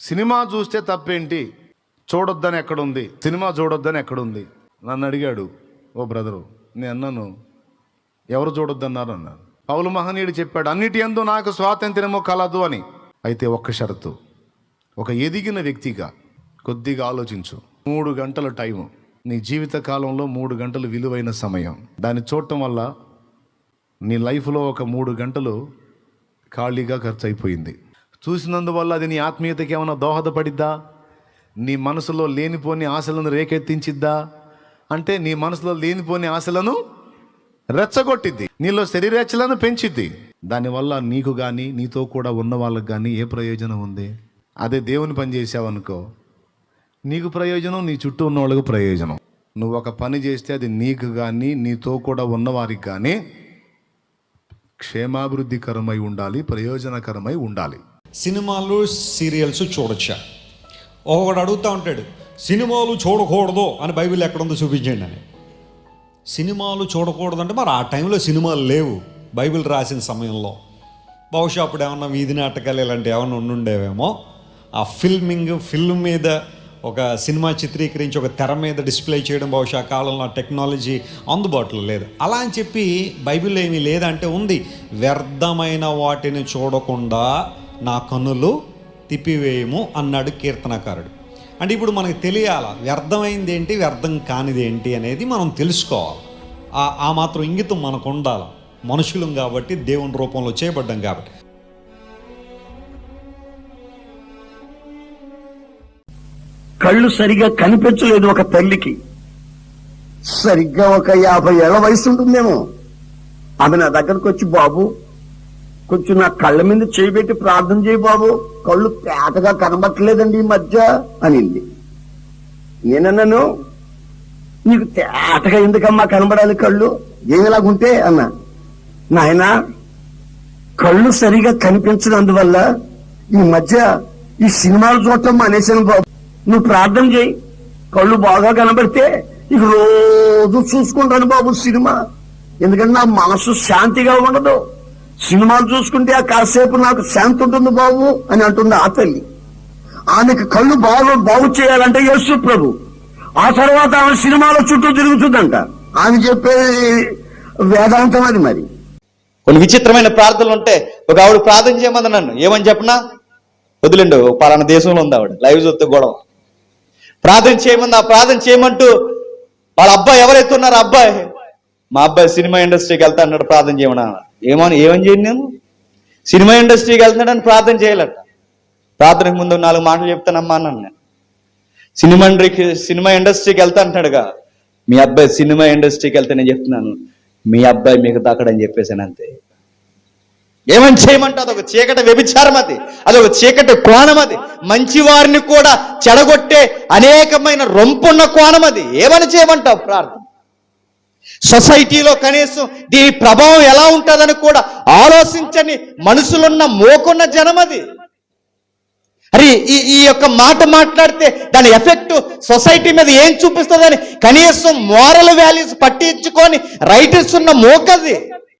Cinema చూస్తే తప్పేంటి? చూడొద్దని ఎక్కడుంది? సినిమా చూడొద్దని ఎక్కడుంది? నన్ను అడిగాడు ఓ బ్రదరు నేను అన్నాను ఎవరు చూడొద్దన్నారు? అన్నాను పౌలు మహనీయుడు చెప్పాడు అన్నిటి ఎందు నాకు స్వాతంత్ర్యము కలదు అని. అయితే ఒక్క షరతు ఒక ఎదిగిన వ్యక్తిగా కొద్దిగా ఆలోచించు. మూడు గంటల టైము నీ జీవిత కాలంలో మూడు గంటలు విలువైన సమయం. దాన్ని చూడటం వల్ల నీ లైఫ్లో ఒక మూడు గంటలు ఖాళీగా ఖర్చు అయిపోయింది. చూసినందువల్ల అది నీ ఆత్మీయతకి ఏమైనా దోహదపడిద్దా? నీ మనసులో లేనిపోని ఆశలను రేకెత్తించిద్దా? అంటే నీ మనసులో లేనిపోని ఆశలను రెచ్చగొట్టిద్ది. నీలో శరీరేచ్ఛలను పెంచిద్ది. దానివల్ల నీకు కానీ నీతో కూడా ఉన్న వాళ్ళకి కానీ ఏ ప్రయోజనం ఉంది? అదే దేవుని పని చేసావనుకో నీకు ప్రయోజనం నీ చుట్టూ ఉన్న వాళ్ళకు ప్రయోజనం. నువ్వు ఒక పని చేస్తే అది నీకు కానీ నీతో కూడా ఉన్నవారికి కానీ క్షేమాభివృద్ధికరమై ఉండాలి ప్రయోజనకరమై ఉండాలి. సినిమాలు సీరియల్స్ చూడొచ్చా? ఒకడు అడుగుతూ ఉంటాడు సినిమాలు చూడకూడదు అని బైబిల్ ఎక్కడుందో చూపించండి అని. సినిమాలు చూడకూడదంటే మరి ఆ టైంలో సినిమాలు లేవు బైబిల్ రాసిన సమయంలో. బహుశా అప్పుడు ఏమన్నా వీధి నాటకాలు ఇలాంటివి ఏమన్నా ఉండుండేవేమో. ఆ ఫిల్మింగ్ ఫిల్మ్ మీద ఒక సినిమా చిత్రీకరించి ఒక తెర మీద డిస్ప్లే చేయడం బహుశా కాలంలో టెక్నాలజీ అందుబాటులో లేదు. అలా అని చెప్పి బైబిల్ ఏమీ లేదంటే ఉంది. వ్యర్థమైన వాటిని చూడకుండా నా కన్నులు తిప్పివేయము అన్నాడు కీర్తనకారుడు. అంటే ఇప్పుడు మనకు తెలియాల వ్యర్థమైంది ఏంటి వ్యర్థం కానిది ఏంటి అనేది మనం తెలుసుకోవాలి. ఆ ఆ మాత్రం ఇంగితం మనకు ఉండాలి. మనుషులం కాబట్టి దేవుని రూపంలో చేయబడ్డం కాబట్టి. కళ్ళు సరిగా కనిపించలేదు ఒక తల్లికి. సరిగ్గా ఒక యాభై ఏళ్ళ వయసు ఉంటుందేమో. ఆమె నా దగ్గరకు వచ్చి బాబు కొంచెం నా కళ్ళ మీద చేయబెట్టి ప్రార్థన చేయి బాబు. కళ్ళు పేటగా కనబట్టలేదండి ఈ మధ్య అనింది. నేనన్నాను నీకు తేటగా ఎందుకమ్మా కనబడాలి కళ్ళు? ఏమిలాగుంటే అన్నా? నాయనా కళ్ళు సరిగా కనిపించినందువల్ల ఈ మధ్య ఈ సినిమాలు చూడటం మానేశాను బాబు. నువ్వు ప్రార్థన చేయి. కళ్ళు బాగా కనబడితే ఇక రోజు చూసుకుంటాను బాబు సినిమా. ఎందుకంటే నా మనసు శాంతిగా ఉండదు. సినిమాలు చూసుకుంటే ఆ కాసేపు నాకు శాంతి ఉంటుంది బాబు అని అంటుంది ఆ తల్లి. ఆమెకు కళ్ళు బాగు బాగు చేయాలంటే యేసు ప్రభు. ఆ తర్వాత ఆమె సినిమాల చుట్టూ తిరుగుతుందంట. ఆమె చెప్పేది వేదాంతం అది మరి. కొన్ని విచిత్రమైన ప్రార్థనలు ఉంటే ఒక ఆవిడ ప్రార్థన చేయమని నన్ను. ఏమని చెప్పనా? వదిలేండు పలానా దేశంలో ఉంది ఆవిడ. లైవ్ చూస్తే గొడవ. ప్రార్థన చేయమంది ఆ ప్రార్థన చేయమంటూ వాళ్ళ అబ్బాయి ఎవరైతే ఉన్నారు అబ్బాయి మా అబ్బాయి సినిమా ఇండస్ట్రీకి వెళ్తా అన్నాడు ప్రార్థన చేయమని ఏమని ఏమని చేయండి నేను సినిమా ఇండస్ట్రీకి వెళ్తున్నాడని ప్రార్థన చేయాలట ప్రార్థనకు ముందు నాలుగు మాటలు చెప్తానమ్మా అన్నాను నేను. సినిమా ఇండస్ట్రీకి సినిమా ఇండస్ట్రీకి వెళ్తా అంటున్నాడుగా. మీ అబ్బాయి సినిమా ఇండస్ట్రీకి వెళ్తే నేను చెప్తున్నాను మీ అబ్బాయి మీకు తాకడని చెప్పేసాను అంతే. ఏమని చేయమంటే అదొక చీకటి వ్యభిచారం అది. అదొక చీకటి కోణం అది. మంచి వారిని కూడా చెడగొట్టే అనేకమైన రొంపున్న కోణం అది. ఏమని చేయమంటావు ప్రార్థన? సొసైటీలో కనీసం దీని ప్రభావం ఎలా ఉంటుందని కూడా ఆలోచించని మనసులున్న మోకున్న జనం అది అరే ఈ ఈ యొక్క మాట మాట్లాడితే దాని ఎఫెక్ట్ సొసైటీ మీద ఏం చూపిస్తుందని కనీసం మోరల్ వాల్యూస్ పట్టించుకొని రైటర్స్ ఉన్న మోకది.